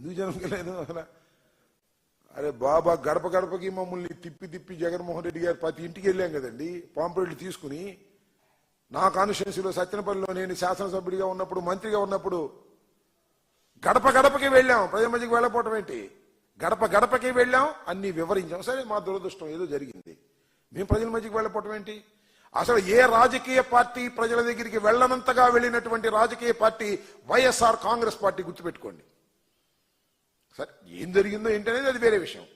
ఎందుకు జరగలేదు? అసలు అరే బాబా గడప గడపకి మమ్మల్ని తిప్పి తిప్పి జగన్మోహన్ రెడ్డి గారు ప్రతి ఇంటికి వెళ్ళాం కదండి. పాంపరెడ్డి తీసుకుని నా కాన్స్టిట్యున్సీలో సత్యనపల్లిలో నేను శాసనసభ్యుడిగా ఉన్నప్పుడు మంత్రిగా ఉన్నప్పుడు గడప గడపకి వెళ్ళాం. ప్రజల మధ్యకి వెళ్ళపోవటం ఏంటి? గడప గడపకి వెళ్ళాం అన్ని వివరించాం. సరే మా దురదృష్టం ఏదో జరిగింది. మేము ప్రజల మధ్యకి వెళ్ళపోవటం ఏంటి? అసలు ఏ రాజకీయ పార్టీ ప్రజల దగ్గరికి వెళ్ళనంతగా వెళ్ళినటువంటి రాజకీయ పార్టీ వైఎస్ఆర్ కాంగ్రెస్ పార్టీ గుర్తుపెట్టుకోండి. సరే ఏం జరిగిందో ఏంటనేది అది వేరే విషయం.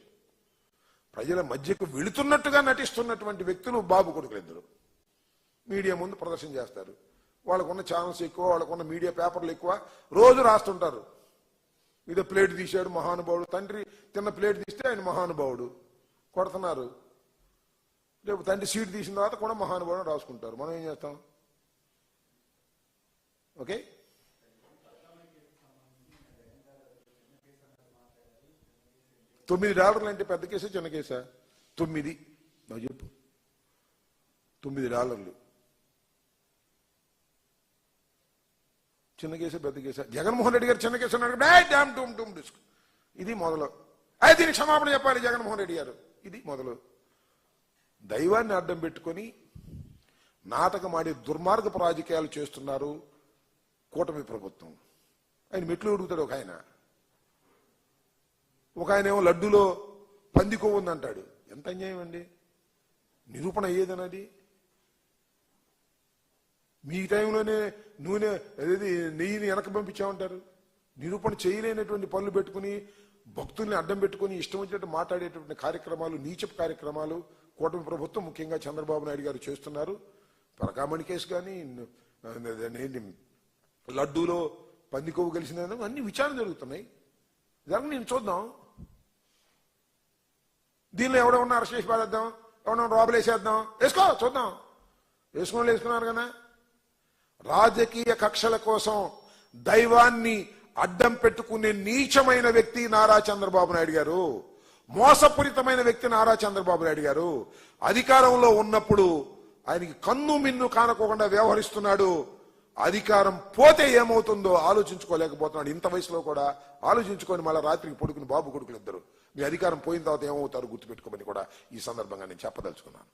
ప్రజల మధ్యకు వెళుతున్నట్టుగా నటిస్తున్నటువంటి వ్యక్తులు బాబు కొడుకులు ఇద్దరు. మీడియా ముందు ప్రదర్శన చేస్తారు. వాళ్ళకున్న ఛానల్స్ ఎక్కువ వాళ్ళకున్న మీడియా పేపర్లు ఎక్కువ రోజు రాస్తుంటారు. ఇదో ప్లేట్ తీశాడు మహానుభావుడు. తండ్రి తిన్న ప్లేట్ తీస్తే ఆయన మహానుభావుడు. కొడుతున్నారు. రేపు తండ్రి సీట్ తీసిన తర్వాత కూడా మహానుభావుడు రాసుకుంటారు. మనం ఏం చేస్తాం? ఓకే? తొమ్మిది డాలర్లు అంటే పెద్ద కేసా చిన్న కేసా? తొమ్మిది. నాకు చెప్పు. తొమ్మిది డాలర్లు చిన్న కేసా పెద్ద కేసా? జగన్మోహన్ రెడ్డి గారు చిన్న కేసు అన్నాడు "డే, డామ్ టూమ్ టూమ్ డిస్క్. ఇది మొదలు. అయితే దీనికి క్షమాపణ చెప్పాలి జగన్మోహన్ రెడ్డి గారు. ఇది మొదలు. దైవాన్ని అడ్డం పెట్టుకొని నాటకమాడి దుర్మార్గపు రాజకీయాలు చేస్తున్నారు కూటమి ప్రభుత్వం. ఆయన మెట్లు ఉడుగుతాడు ఒక ఆయన. ఒక ఆయన ఏమో లడ్డూలో పంది కొవ్వు ఉందంటాడు. ఎంత అన్యాయం అండి? నిరూపణ అయ్యేదనది మీ టైంలోనే నూనె అదేది నెయ్యిని వెనక పంపించామంటారు. నిరూపణ చేయలేనటువంటి పనులు పెట్టుకుని భక్తుల్ని అడ్డం పెట్టుకుని ఇష్టం వచ్చినట్టు మాట్లాడేటువంటి కార్యక్రమాలు నీచపు కార్యక్రమాలు కూటమి ప్రభుత్వం ముఖ్యంగా చంద్రబాబు నాయుడు గారు చేస్తున్నారు. పరకామణి కేసు కానీ లడ్డూలో పంది కొవ్వు కలిసిందని అన్ని విచారణ జరుగుతున్నాయి. దాన్ని నేను చూద్దాం. దీనిలో ఎవడెవన్నా అరెస్ట్ చేసి పారేద్దాం ఎవడన్నా రోబలు వేసేద్దాం వేసుకో చూద్దాం. వేసుకుని వేసుకున్నారు కదా. రాజకీయ కక్షల కోసం దైవాన్ని అడ్డం పెట్టుకునే నీచమైన వ్యక్తి నారా చంద్రబాబు నాయుడు గారు. మోసపూరితమైన వ్యక్తి నారా చంద్రబాబు నాయుడు గారు. అధికారంలో ఉన్నప్పుడు ఆయనకి కన్ను మిన్ను కానకోకుండా వ్యవహరిస్తున్నాడు. అధికారం పోతే ఏమవుతుందో ఆలోచించుకోలేకపోతున్నాడు. ఇంత వయసులో కూడా ఆలోచించుకొని మళ్ళీ రాత్రికి పడుకుని బాబు కొడుకులు ఇద్దరు మీ అధికారం పోయిన తర్వాత ఏమవుతారు గుర్తుపెట్టుకోమని కూడా ఈ సందర్భంగా నేను చెప్పదలుచుకున్నాను.